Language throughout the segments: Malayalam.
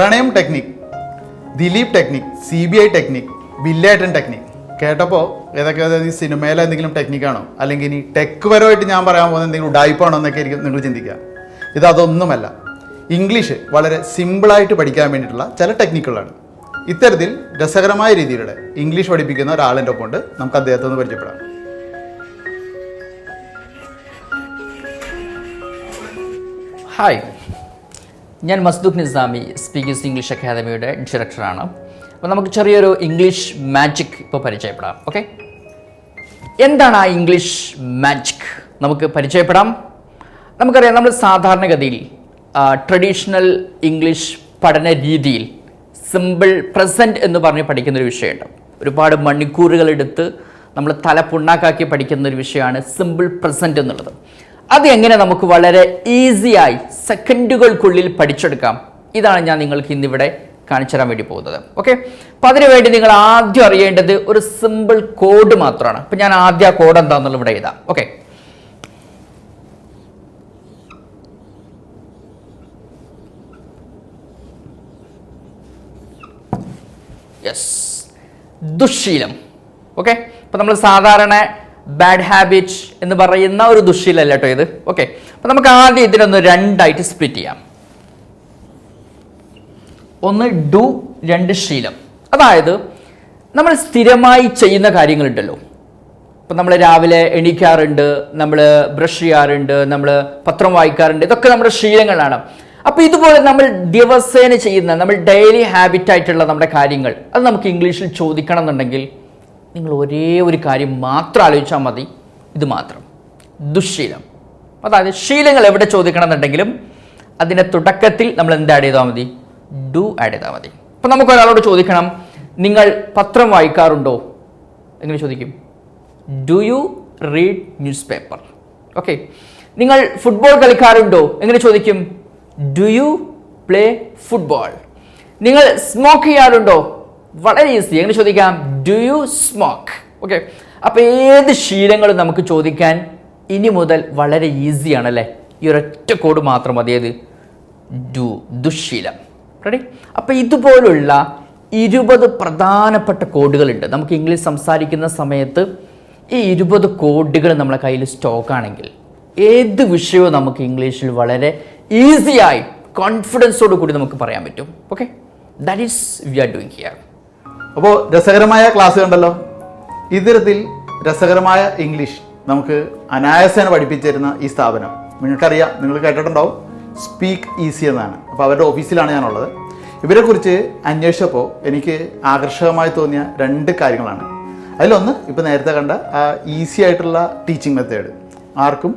പ്രണയം technique Dileep technique C B I technique വില്ലേട്ടൻ technique കേട്ടപ്പോൾ ഏതൊക്കെ ഈ സിനിമയിലെ എന്തെങ്കിലും ടെക്നിക്കാണോ അല്ലെങ്കിൽ ഇനി ടെക് പരമായിട്ട് ഞാൻ പറയാൻ പോകുന്ന എന്തെങ്കിലും ഉഡായിപ്പാണോ എന്നൊക്കെ ആയിരിക്കും നിങ്ങൾ ചിന്തിക്കുക. ഇത് അതൊന്നുമല്ല. ഇംഗ്ലീഷ് വളരെ സിമ്പിളായിട്ട് പഠിക്കാൻ വേണ്ടിയിട്ടുള്ള ചില ടെക്നിക്കുകളാണ് ഇത്തരത്തിൽ രസകരമായ രീതിയിലൂടെ ഇംഗ്ലീഷ് പഠിപ്പിക്കുന്ന ഒരാളിന്റെ ഒപ്പം ഉണ്ട് നമുക്ക് അദ്ദേഹത്തെ ഒന്ന് പരിചയപ്പെടാം. ഹായ് ഞാൻ മസ്ദൂഖ് നിസാമി സ്പീക്കേഴ്സ് ഇംഗ്ലീഷ് അക്കാദമിയുടെ ഡയറക്ടറാണ് അപ്പോൾ നമുക്ക് ചെറിയൊരു ഇംഗ്ലീഷ് മാജിക് ഇപ്പോൾ പരിചയപ്പെടാം ഓക്കെ? എന്താണ് ആ ഇംഗ്ലീഷ് മാജിക്? നമുക്ക് പരിചയപ്പെടാം. നമുക്കറിയാം നമ്മൾ സാധാരണഗതിയിൽ ട്രഡീഷണൽ ഇംഗ്ലീഷ് പഠന രീതിയിൽ സിമ്പിൾ പ്രസന്റ് എന്ന് പറഞ്ഞ് പഠിക്കുന്നൊരു വിഷയമുണ്ട്. ഒരുപാട് മണിക്കൂറുകളെടുത്ത് നമ്മൾ തല പുണ്ണാക്കാക്കി പഠിക്കുന്ന ഒരു വിഷയമാണ് സിമ്പിൾ പ്രസന്റ് എന്നുള്ളത്. അത് എങ്ങനെ നമുക്ക് വളരെ ഈസിയായി സെക്കൻഡുകൾക്കുള്ളിൽ പഠിച്ചെടുക്കാം? ഇതാണ് ഞാൻ നിങ്ങൾക്ക് ഇന്നിവിടെ കാണിച്ചു തരാൻ വേണ്ടി പോകുന്നത്. ഓക്കെ അപ്പം അതിനുവേണ്ടി നിങ്ങൾ ആദ്യം അറിയേണ്ടത് ഒരു സിമ്പിൾ കോഡ് മാത്രമാണ്. അപ്പം ഞാൻ ആദ്യ ആ കോഡ് എന്താണെന്നുള്ള ഇവിടെ എഴുതാം. Okay yes ദുശ്ശീലം. ഓക്കെ അപ്പം നമ്മൾ സാധാരണ ബാഡ് ഹാബിറ്റ് എന്ന് പറയുന്ന ഒരു ദുശീലല്ല കേട്ടോ ഇത്. ഓക്കെ അപ്പം നമുക്ക് ആദ്യം ഇതിനൊന്ന് രണ്ടായിട്ട് സ്പ്ലിറ്റ് ചെയ്യാം. ഒന്ന് ഡു രണ്ട് ശീലം. അതായത് നമ്മൾ സ്ഥിരമായി ചെയ്യുന്ന കാര്യങ്ങളുണ്ടല്ലോ. ഇപ്പം നമ്മൾ രാവിലെ എണീക്കാറുണ്ട് നമ്മൾ ബ്രഷ് ചെയ്യാറുണ്ട് നമ്മൾ പത്രം വായിക്കാറുണ്ട് ഇതൊക്കെ നമ്മുടെ ശീലങ്ങളാണ്. അപ്പോൾ ഇതുപോലെ നമ്മൾ ദിവസേന ചെയ്യുന്ന നമ്മൾ ഡെയിലി ഹാബിറ്റായിട്ടുള്ള നമ്മുടെ കാര്യങ്ങൾ അത് നമുക്ക് ഇംഗ്ലീഷിൽ ചോദിക്കണം എന്നുണ്ടെങ്കിൽ നിങ്ങൾ ഒരേ ഒരു കാര്യം മാത്രം ആലോചിച്ചാൽ മതി. ഇത് മാത്രം. ദുശ്ശീലം അതായത് ശീലങ്ങൾ എവിടെ ചോദിക്കണം എന്നുണ്ടെങ്കിലും അതിന്റെ തുടക്കത്തിൽ നമ്മൾ എന്ത് ആഡ് ചെയ്താൽ മതി? ഡു ആഡ് ചെയ്താൽ മതി. അപ്പം നമുക്ക് ഒരാളോട് ചോദിക്കണം നിങ്ങൾ പത്രം വായിക്കാറുണ്ടോ? എങ്ങനെ ചോദിക്കും? Do you read news paper okay നിങ്ങൾ ഫുട്ബോൾ കളിക്കാറുണ്ടോ? എങ്ങനെ ചോദിക്കും? ഡു യു പ്ലേ ഫുട്ബോൾ നിങ്ങൾ സ്മോക്ക് ചെയ്യാറുണ്ടോ? വളരെ ഈസി എങ്ങനെ ചോദിക്കാം? ഡു യു സ്മോക്ക് ഓക്കെ അപ്പോൾ ഏത് ശീലങ്ങളും നമുക്ക് ചോദിക്കാൻ ഇനി മുതൽ വളരെ ഈസിയാണ് അല്ലേ ഈ ഒരൊറ്റ കോഡ് മാത്രം മതി. ഏത്? ഡു ദുശീലം. റെഡി അപ്പോൾ ഇതുപോലുള്ള ഇരുപത് പ്രധാനപ്പെട്ട കോഡുകളുണ്ട്. നമുക്ക് ഇംഗ്ലീഷ് സംസാരിക്കുന്ന സമയത്ത് ഈ ഇരുപത് കോഡുകൾ നമ്മളെ കയ്യിൽ സ്റ്റോക്ക് ആണെങ്കിൽ ഏത് വിഷയവും നമുക്ക് ഇംഗ്ലീഷിൽ വളരെ ഈസിയായി കോൺഫിഡൻസോട് കൂടി നമുക്ക് പറയാൻ പറ്റും. Okay that is we are doing here അപ്പോൾ രസകരമായ ക്ലാസ് കണ്ടല്ലോ? ഇത്തരത്തിൽ രസകരമായ ഇംഗ്ലീഷ് നമുക്ക് അനായാസേന പഠിപ്പിച്ചിരുന്ന ഈ സ്ഥാപനം. നിങ്ങൾക്കറിയാം നിങ്ങൾ കേട്ടിട്ടുണ്ടാവും. സ്പീക്ക് ഈസി എന്നാണ്. അപ്പോൾ അവരുടെ ഓഫീസിലാണ് ഞാനുള്ളത്. ഇവരെക്കുറിച്ച് അന്വേഷിച്ചപ്പോൾ എനിക്ക് ആകർഷകമായി തോന്നിയ രണ്ട് കാര്യങ്ങളാണ്. അതിലൊന്ന് ഇപ്പോൾ നേരത്തെ കണ്ട ആ ഈസി ആയിട്ടുള്ള ടീച്ചിങ് മെത്തേഡ് ആർക്കും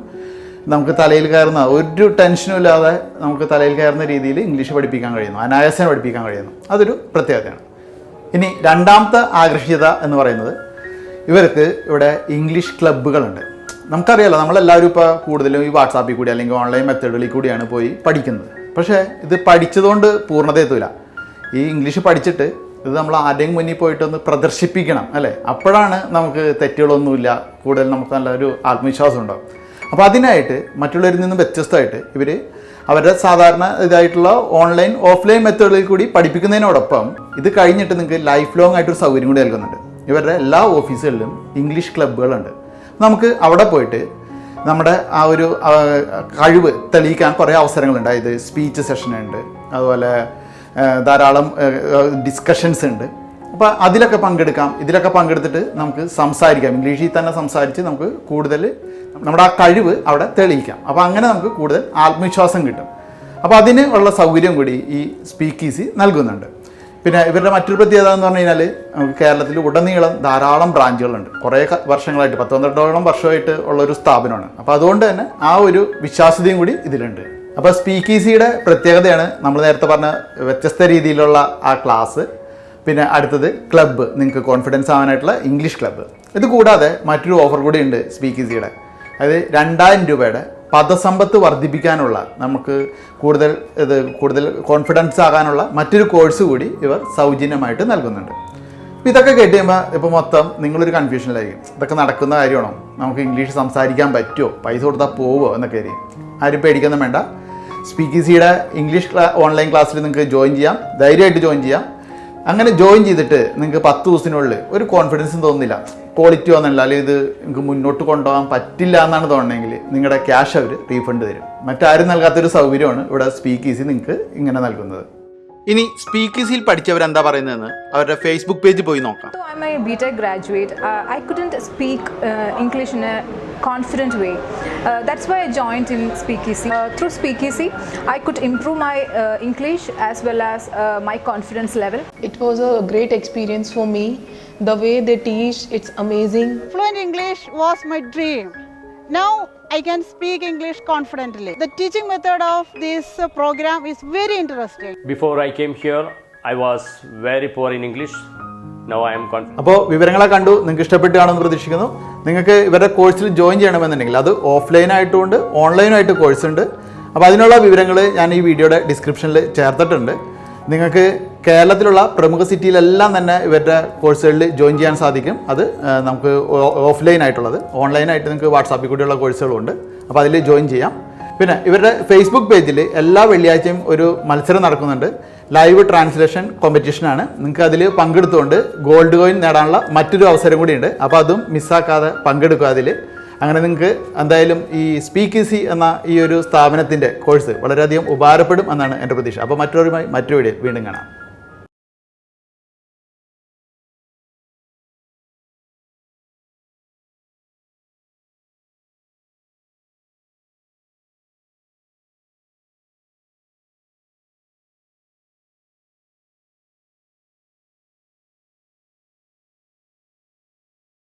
നമുക്ക് തലയിൽ കയറുന്ന ഒരു ടെൻഷനും ഇല്ലാതെ നമുക്ക് തലയിൽ കയറുന്ന രീതിയിൽ ഇംഗ്ലീഷ് പഠിപ്പിക്കാൻ കഴിയുന്നു. അനായാസേന പഠിപ്പിക്കാൻ കഴിയുന്നു. അതൊരു പ്രത്യേകതയാണ്. ഇനി രണ്ടാമത്തെ ആകർഷീയത എന്ന് പറയുന്നത് ഇവർക്ക് ഇവിടെ ഇംഗ്ലീഷ് ക്ലബ്ബുകളുണ്ട്. നമുക്കറിയാലോ നമ്മളെല്ലാവരും ഇപ്പോൾ കൂടുതലും ഈ വാട്സാപ്പിൽ കൂടി അല്ലെങ്കിൽ ഓൺലൈൻ മെത്തേഡുകളിൽ കൂടിയാണ് പോയി പഠിക്കുന്നത്. പക്ഷേ ഇത് പഠിച്ചതുകൊണ്ട് പൂർണത എത്തൂല. ഈ ഇംഗ്ലീഷ് പഠിച്ചിട്ട് ഇത് നമ്മൾ ആരുടെയും മുന്നിൽ പോയിട്ടൊന്ന് പ്രദർശിപ്പിക്കണം അല്ലേ? അപ്പോഴാണ് നമുക്ക് തെറ്റുകളൊന്നുമില്ല കൂടുതൽ നമുക്ക് നല്ലൊരു ആത്മവിശ്വാസം ഉണ്ടാവും. അപ്പോൾ അതിനായിട്ട് മറ്റുള്ളവരിൽ നിന്നും വ്യത്യസ്തമായിട്ട് ഇവർ അവരുടെ സാധാരണ ഇതായിട്ടുള്ള ഓൺലൈൻ ഓഫ്ലൈൻ മെത്തേഡിൽ കൂടി പഠിപ്പിക്കുന്നതിനോടൊപ്പം ഇത് കഴിഞ്ഞിട്ട് നിങ്ങൾക്ക് ലൈഫ് ലോങ് ആയിട്ടൊരു സൗകര്യം കൂടി നൽകുന്നുണ്ട്. ഇവരുടെ എല്ലാ ഓഫീസുകളിലും ഇംഗ്ലീഷ് ക്ലബ്ബുകളുണ്ട് നമുക്ക് അവിടെ പോയിട്ട് നമ്മുടെ ആ ഒരു കഴിവ് തെളിയിക്കാൻ കുറേ അവസരങ്ങളുണ്ട്. അതായത് സ്പീച്ച് സെഷൻ ഉണ്ട്. അതുപോലെ ധാരാളം ഡിസ്കഷൻസ് ഉണ്ട്. അപ്പോൾ അതിലൊക്കെ പങ്കെടുക്കാം. ഇതിലൊക്കെ പങ്കെടുത്തിട്ട് നമുക്ക് സംസാരിക്കാം. ഇംഗ്ലീഷിൽ തന്നെ സംസാരിച്ച് നമുക്ക് കൂടുതൽ നമ്മുടെ ആ കഴിവ് അവിടെ തെളിയിക്കാം. അപ്പോൾ അങ്ങനെ നമുക്ക് കൂടുതൽ ആത്മവിശ്വാസം കിട്ടും. അപ്പോൾ അതിന് ഉള്ള സൗകര്യം കൂടി ഈ സ്പീക്ക് ഈസി നൽകുന്നുണ്ട്. പിന്നെ ഇവരുടെ മറ്റൊരു പ്രത്യേകത എന്ന് പറഞ്ഞു കഴിഞ്ഞാൽ കേരളത്തിൽ ഉടനീളം ധാരാളം ബ്രാഞ്ചുകളുണ്ട്. കുറേ വർഷങ്ങളായിട്ട് പത്ത് പന്ത്രണ്ടോളം വർഷമായിട്ട് ഉള്ള ഒരു സ്ഥാപനമാണ്. അപ്പോൾ അതുകൊണ്ട് തന്നെ ആ ഒരു വിശ്വാസ്യതയും കൂടി ഇതിലുണ്ട്. അപ്പോൾ സ്പീക്ക് ഈസിയുടെ പ്രത്യേകതയാണ് നമ്മൾ നേരത്തെ പറഞ്ഞ വ്യത്യസ്ത രീതിയിലുള്ള ആ ക്ലാസ്. പിന്നെ അടുത്തത് ക്ലബ്ബ് നിങ്ങൾക്ക് കോൺഫിഡൻസ് ആവാനായിട്ടുള്ള ഇംഗ്ലീഷ് ക്ലബ്ബ്. ഇത് കൂടാതെ മറ്റൊരു ഓഫർ കൂടി ഉണ്ട് സ്പീക്ക് ഈസിയുടെ അതായത് രണ്ടായിരം രൂപയുടെ പദസമ്പത്ത് വർദ്ധിപ്പിക്കാനുള്ള നമുക്ക് കൂടുതൽ ഇത് കൂടുതൽ കോൺഫിഡൻസ് ആകാനുള്ള മറ്റൊരു കോഴ്സ് കൂടി ഇവർ സൗജന്യമായിട്ട് നൽകുന്നുണ്ട്. അപ്പോൾ ഇതൊക്കെ കേട്ട് കഴിയുമ്പോൾ ഇപ്പോൾ മൊത്തം നിങ്ങളൊരു കൺഫ്യൂഷനിലായിരിക്കും ഇതൊക്കെ നടക്കുന്ന കാര്യമാണോ? നമുക്ക് ഇംഗ്ലീഷ് സംസാരിക്കാൻ പറ്റുമോ പൈസ കൊടുത്താൽ പോവുമോ എന്നൊക്കെ ആയിരിക്കും. ആരും പേടിക്കൊന്നും വേണ്ട. സ്പീക്ക് ഈസിയുടെ ഇംഗ്ലീഷ് ഓൺലൈൻ ക്ലാസ്സിൽ നിങ്ങൾക്ക് ജോയിൻ ചെയ്യാം. ധൈര്യമായിട്ട് ജോയിൻ ചെയ്യാം. അങ്ങനെ ജോയിൻ ചെയ്തിട്ട് നിങ്ങൾക്ക് പത്ത് ദിവസത്തിനുള്ളിൽ ഒരു കോൺഫിഡൻസും തോന്നുന്നില്ല. ക്വാളിറ്റി വന്നില്ല അല്ലെങ്കിൽ ഇത് നിങ്ങൾക്ക് മുന്നോട്ട് കൊണ്ടുപോകാൻ പറ്റില്ല എന്നാണ് തോന്നണമെങ്കിൽ നിങ്ങളുടെ ക്യാഷ് അവർ റീഫണ്ട് തരും. മറ്റാരും നൽകാത്തൊരു സൗകര്യമാണ് ഇവിടെ സ്പീക്ക് ഈസി നിങ്ങൾക്ക് ഇങ്ങനെ നൽകുന്നത്. ഇനി സ്പീക്ക് ഈസിയിൽ പഠിച്ചവർ എന്താ പറയുന്നതെന്ന് അവരുടെ ഫേസ്ബുക്ക് പേജ് പോയി നോക്കാം. I I'm a BTech graduate. Uh, I couldn't speak uh, English in a confident way. Uh, that's why I joined in Speakeasy. Uh, through Speakeasy, I could improve my uh, English as well as uh, my confidence level. It was a great experience for me. The way they teach, it's amazing. Fluent English was my dream. Now I can speak English confidently. The teaching method of this program is very interesting. Before I came here, I was very poor in English. Now I. അപ്പോൾ വിവരങ്ങളെ കണ്ടു നിങ്ങൾക്ക് ഇഷ്ടപ്പെട്ടുകയാണെന്ന് പ്രതീക്ഷിക്കുന്നു. നിങ്ങൾക്ക് ഇവരുടെ കോഴ്സിൽ ജോയിൻ ചെയ്യണമെന്നുണ്ടെങ്കിൽ അത് ഓഫ്ലൈൻ ആയിട്ടുണ്ട് ഓൺലൈനായിട്ട് കോഴ്സ് ഉണ്ട്. അപ്പോൾ അതിനുള്ള വിവരങ്ങൾ ഞാൻ ഈ വീഡിയോയുടെ ഡിസ്ക്രിപ്ഷനിൽ ചേർത്തിട്ടുണ്ട്. നിങ്ങൾക്ക് കേരളത്തിലുള്ള പ്രമുഖ സിറ്റിയിലെല്ലാം തന്നെ ഇവരുടെ കോഴ്സുകളിൽ ജോയിൻ ചെയ്യാൻ സാധിക്കും. അത് നമുക്ക് ഓഫ്ലൈൻ ആയിട്ടുള്ളത്. ഓൺലൈനായിട്ട് നിങ്ങൾക്ക് വാട്സാപ്പിൽ കൂടിയുള്ള കോഴ്സുകളുണ്ട് അപ്പോൾ അതിൽ ജോയിൻ ചെയ്യാം. പിന്നെ ഇവരുടെ ഫേസ്ബുക്ക് പേജിൽ എല്ലാ വെള്ളിയാഴ്ചയും ഒരു മത്സരം നടക്കുന്നുണ്ട്. ലൈവ് ട്രാൻസ്ലേഷൻ കോമ്പറ്റീഷനാണ്. നിങ്ങൾക്ക് അതിൽ പങ്കെടുത്തുകൊണ്ട് ഗോൾഡ് കോയിൻ നേടാനുള്ള മറ്റൊരു അവസരം കൂടിയുണ്ട്. അപ്പോൾ അതും മിസ്സാക്കാതെ പങ്കെടുക്കുക അതിൽ. അങ്ങനെ നിങ്ങൾക്ക് എന്തായാലും ഈ സ്പീക്ക് ഈസി എന്ന ഈ ഒരു സ്ഥാപനത്തിന്റെ കോഴ്സ് വളരെയധികം ഉപകാരപ്പെടും എന്നാണ് എന്റെ പ്രതീക്ഷ. അപ്പോൾ മറ്റൊരുമായി മറ്റൊരു വീഡിയോ വീണ്ടും കാണാം.